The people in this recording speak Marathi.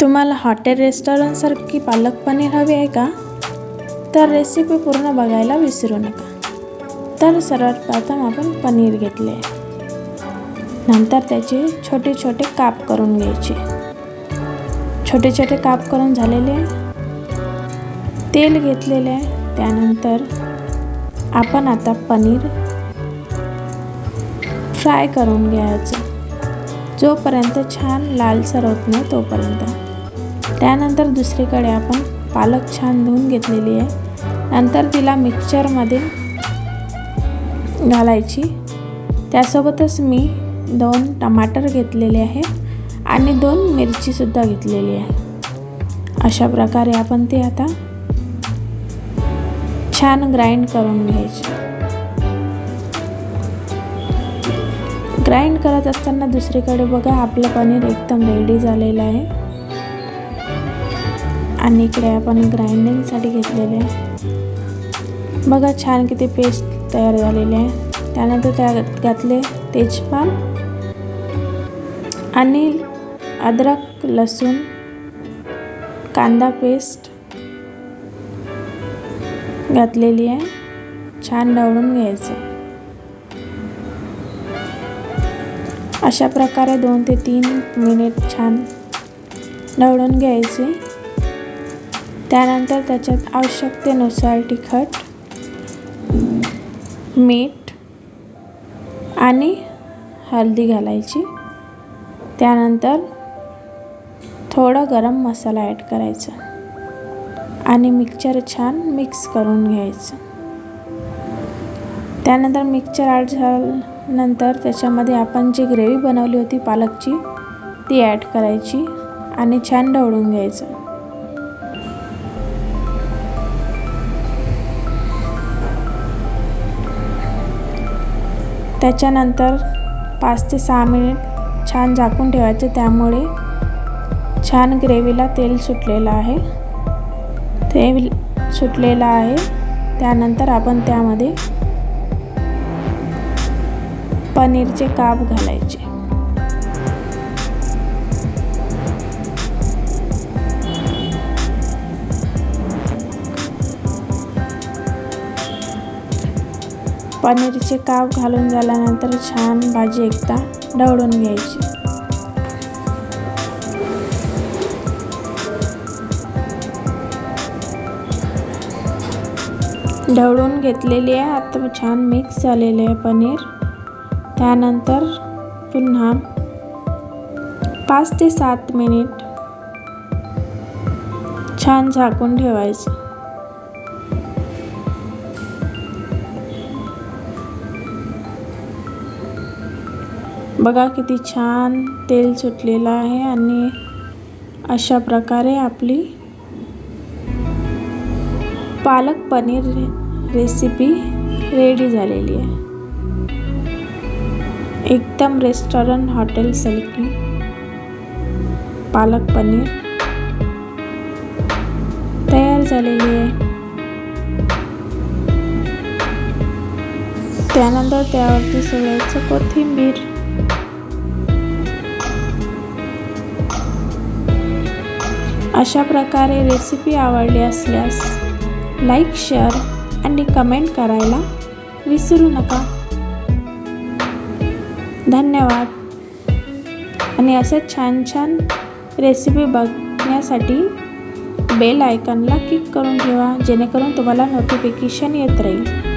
तुम्हाला हॉटेल रेस्टॉरंटसारखी पालक पनीर हवी आहे का? तर रेसिपी पूर्ण बघायला विसरू नका. तर सर्वात प्रथम आपण पनीर घेतले नंतर त्याचे छोटे छोटे काप करून घ्यायचे. छोटे छोटे काप करून झालेले आहे. तेल घेतलेले आहे. त्यानंतर आपण आता पनीर फ्राय करून घ्यायचं. जोपर्यंत छान लालसर होत नाही तोपर्यंत. त्यानंतर दुसरीकडे आपण पालक छान धुवून घेतलेली आहे. नंतर तिला मिक्सचरमध्ये घालायची. त्यासोबतच मी दोन टमाटर घेतलेले आहे आणि दोन मिरचीसुद्धा घेतलेली आहे. अशा प्रकारे आपण ते आता छान ग्राइंड करून घ्यायचे. ग्राइंड करत असताना दुसरीकडे बघा आपलं पनीर एकदम रेडी झालेलं आहे. आणि इकडे आपण ग्राइंडिंगसाठी घेतलेले आहे. बघा छान किती पेस्ट तयार झालेली आहे. त्यानंतर त्यात घातले तेजपान आणि अद्रक लसूण कांदा पेस्ट घातलेली आहे. छान ढवळून घ्यायचं. अशा प्रकारे दोन ते तीन मिनिट छान ढवळून घ्यायचे. त्यानंतर त्याच्यात आवश्यकतेनुसार तिखट मीठ आणि हळदी घालायची. त्यानंतर थोडा गरम मसाला ॲड करायचा आणि मिक्सचर छान मिक्स करून घ्यायचं. त्यानंतर मिक्सचर ॲड झाल्यानंतर त्याच्यामध्ये आपण जी ग्रेव्ही बनवली होती पालकची ती ॲड करायची आणि छान ढवळून घ्यायचं. त्याच्यानंतर पाच ते सहा मिनिट छान झाकून ठेवायचं. त्यामुळे छान ग्रेव्हीला तेल सुटलेलं आहे. तेल सुटलेलं आहे. त्यानंतर आपण त्यामध्ये पनीरचे काप घालायचे. पनीरचे काप घालून झाल्यानंतर छान भाजी एकदा ढवळून घ्यायची. ढवळून घेतलेली आहे. आता छान मिक्स झालेले आहे पनीर. त्यानंतर पुन्हा पाच ते सात मिनिट छान झाकून ठेवायचं. बघा किती छान तेल सुटलेलं आहे आणि अशा प्रकारे आपली पालक पनीर रेसिपी रेडी झालेली आहे. एकदम रेस्टॉरंट हॉटेल सलकी पालक पनीर तयार झालेली आहे. त्यानंतर त्यावरती सगळ्याचं कोथिंबीर अशा प्रकारे रेसिपी आवडली असल्यास लाईक शेअर आणि कमेंट करायला विसरू नका. धन्यवाद. आणि असे छान छान रेसिपी बघण्यासाठी बेल आयकनला क्लिक करून ठेवा जेणेकरून तुम्हाला नोटिफिकेशन येत राहील.